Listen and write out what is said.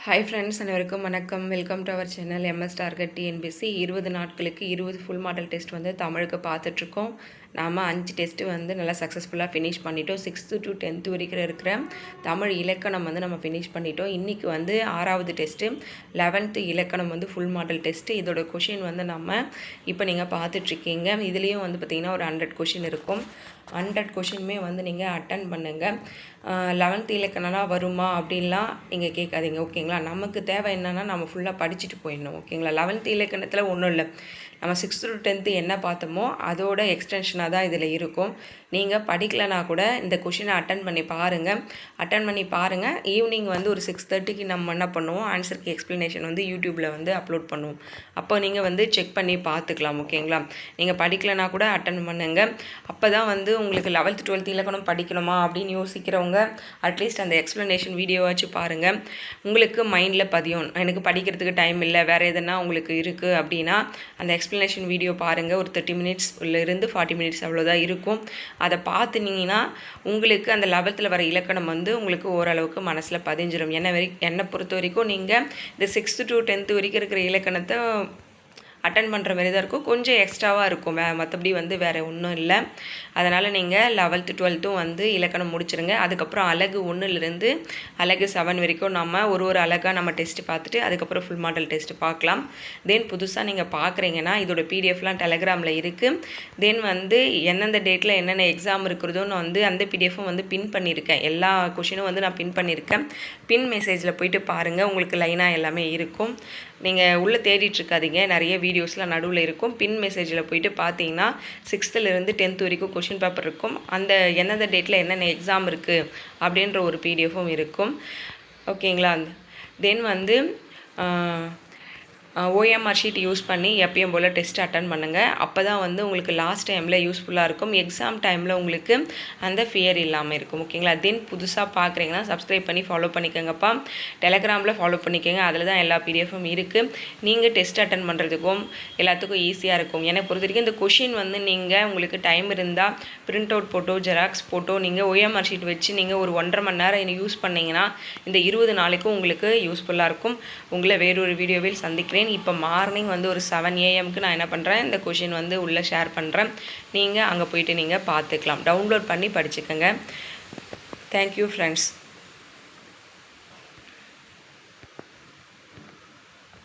Hi friends அனைவருக்கும் வணக்கம். Welcome to our channel MS target TNPSC இருபது நாட்களுக்கு இருபது ஃபுல் மாடல் டெஸ்ட் வந்து தமிழுக்கு பார்த்துட்ருக்கோம் நாம் அஞ்சு டெஸ்ட்டு வந்து நல்லா சக்ஸஸ்ஃபுல்லாக ஃபினிஷ் பண்ணிட்டோம். சிக்ஸ்த்து டு டென்த்து வரைக்கும் இருக்கிற தமிழ் இலக்கணம் வந்து நம்ம ஃபினிஷ் பண்ணிட்டோம். இன்றைக்கி வந்து ஆறாவது டெஸ்ட்டு லெவன்த்து இலக்கணம் வந்து ஃபுல் மாடல் டெஸ்ட்டு இதோட கொஷின் வந்து நம்ம இப்போ நீங்கள் பார்த்துட்ருக்கீங்க. இதுலேயும் வந்து பார்த்திங்கன்னா ஒரு ஹண்ட்ரட் கொஷின் இருக்கும். ஹண்ட்ரட் கொஷினுமே வந்து நீங்கள் அட்டன் பண்ணுங்கள் லெவன்த்து இலக்கணம்லாம் வருமா அப்படின்லாம் நீங்கள் கேட்காதீங்க ஓகேங்களா? நமக்கு தேவை என்னென்னா நம்ம ஃபுல்லாக படிச்சுட்டு போயிடணும் ஓகேங்களா? லெவன்த்து இலக்கணத்தில் ஒன்றும் இல்லை. நம்ம சிக்ஸ்த்து டு டென்த்து என்ன பார்த்தோமோ அதோட எக்ஸ்டென்ஷன் தான் இதில் இருக்கும். நீங்கள் படிக்கலைனா கூட இந்த கொஷினை அட்டன் பண்ணி பாருங்கள் அட்டன் பண்ணி பாருங்கள் ஈவினிங் வந்து ஒரு சிக்ஸ் தேர்ட்டிக்கு நம்ம என்ன பண்ணுவோம்? ஆன்சருக்கு எக்ஸ்ப்ளனேஷன் வந்து யூடியூப்பில் வந்து அப்லோட் பண்ணுவோம். அப்போ நீங்கள் வந்து செக் பண்ணி பார்த்துக்கலாம் ஓகேங்களா நீங்கள் படிக்கலைனா கூட அட்டன் பண்ணுங்கள் அப்போ தான் வந்து உங்களுக்கு லெவல்த்து டுவெல்த் இலக்கணம் படிக்கணுமா அப்படின்னு யோசிக்கிறவங்க அட்லீஸ்ட் அந்த எக்ஸ்ப்ளனேஷன் வீடியோவாச்சு பாருங்கள் உங்களுக்கு மைண்டில் பதியும். எனக்கு படிக்கிறதுக்கு டைம் இல்லை வேறு எதுனா உங்களுக்கு இருக்குது அப்படின்னா அந்த எக்ஸ்ப்ளனேஷன் வீடியோ பாருங்கள் ஒரு தேர்ட்டி மினிட்ஸ் இருந்து ஃபார்ட்டி மினிட்ஸ் அவ்வளோதான் இருக்கும். அதை பார்த்துனீங்கன்னா உங்களுக்கு அந்த லெவல்த்தில் வர இலக்கணம் வந்து உங்களுக்கு ஓரளவுக்கு மனசில் பதிஞ்சிடும் என்னை வரை என்னை பொறுத்த வரைக்கும் நீங்கள் இந்த சிக்ஸ்த்து டு டென்த்து வரைக்கும் இருக்கிற இலக்கணத்தை அட்டன் பண்ணுற மாதிரி தான் இருக்கும். கொஞ்சம் எக்ஸ்ட்ராவாக இருக்கும் வே மற்றபடி வந்து வேறு ஒன்றும் இல்லை. அதனால் நீங்கள் லெவல்த்து டுவெல்த்தும் வந்து இலக்கணம் முடிச்சிருங்க. அதுக்கப்புறம் அழகு ஒன்றுலேருந்து அழகு செவன் வரைக்கும் நம்ம ஒரு ஒரு அழகாக நம்ம டெஸ்ட்டு பார்த்துட்டு அதுக்கப்புறம் ஃபுல் மாடல் டெஸ்ட்டு பார்க்கலாம். தென் புதுசாக நீங்கள் பார்க்குறீங்கன்னா இதோட பிடிஎஃப்லாம் டெலகிராமில் இருக்குது தென் வந்து எந்தெந்த டேட்டில் என்னென்ன எக்ஸாம் இருக்கிறதோன்னு வந்து அந்த பிடிஎஃப்பும் வந்து பின் பண்ணியிருக்கேன் எல்லா கொஷினும் வந்து நான் பின் பண்ணியிருக்கேன் பின் மெசேஜில் போயிட்டு பாருங்கள் உங்களுக்கு லைனாக எல்லாமே இருக்கும். நீங்கள் உள்ளே தேடிட்டுருக்காதீங்க. நிறைய வீடியோஸ்லாம் நடுவில் இருக்கும். பின் மெசேஜில் போயிட்டு பார்த்தீங்கன்னா சிக்ஸ்த்துலேருந்து டென்த் வரைக்கும் கொஷின் பேப்பர் இருக்கும். அந்த எந்தெந்த டேட்டில் என்னென்ன எக்ஸாம் இருக்குது அப்படின்ற ஒரு பிடிஎஃபும் இருக்கும். ஓகேங்களா தென் வந்து ஓஎம்ஆர் ஷீட் யூஸ் பண்ணி எப்பயும் போல் டெஸ்ட் அட்டன் பண்ணுங்கள் அப்போ தான் வந்து உங்களுக்கு லாஸ்ட் டைமில் யூஸ்ஃபுல்லாக இருக்கும். எக்ஸாம் டைமில் உங்களுக்கு அந்த ஃபியர் இல்லாமல் இருக்கும். ஓகேங்களா தென் புதுசாக பார்க்குறீங்கன்னா சப்ஸ்கிரைப் பண்ணி ஃபாலோ பண்ணிக்கோங்கப்பா. டெலகிராமில் ஃபாலோ பண்ணிக்கோங்க. அதில் தான் எல்லா பிடிஎஃபும் இருக்குது நீங்கள் டெஸ்ட் அட்டன் பண்ணுறதுக்கும் எல்லாத்துக்கும் ஈஸியாக இருக்கும். எனக்கு பொறுத்த வரைக்கும் இந்த கொஷின் வந்து நீங்கள் உங்களுக்கு டைம் இருந்தால் print out photo xerox photo நீங்கள் ஓஎம்ஆர் ஷீட் வச்சு நீங்கள் ஒரு ஒன்றரை மணி நேரம் யூஸ் பண்ணிங்கன்னா இந்த இருபது நாளைக்கும் உங்களுக்கு யூஸ்ஃபுல்லாக இருக்கும். உங்களை வேறொரு வீடியோவில் சந்திக்கிறேன். இப்போ மார்னிங் வந்து ஒரு செவன் ஏஎம்க்கு நான் என்ன பண்ணுறேன் இந்த கொஷின் வந்து உள்ளே ஷேர் பண்ணுறேன் நீங்கள் அங்கே போயிட்டு நீங்கள் பார்த்துக்கலாம். டவுன்லோட் பண்ணி படிச்சுக்கோங்க. Thank you friends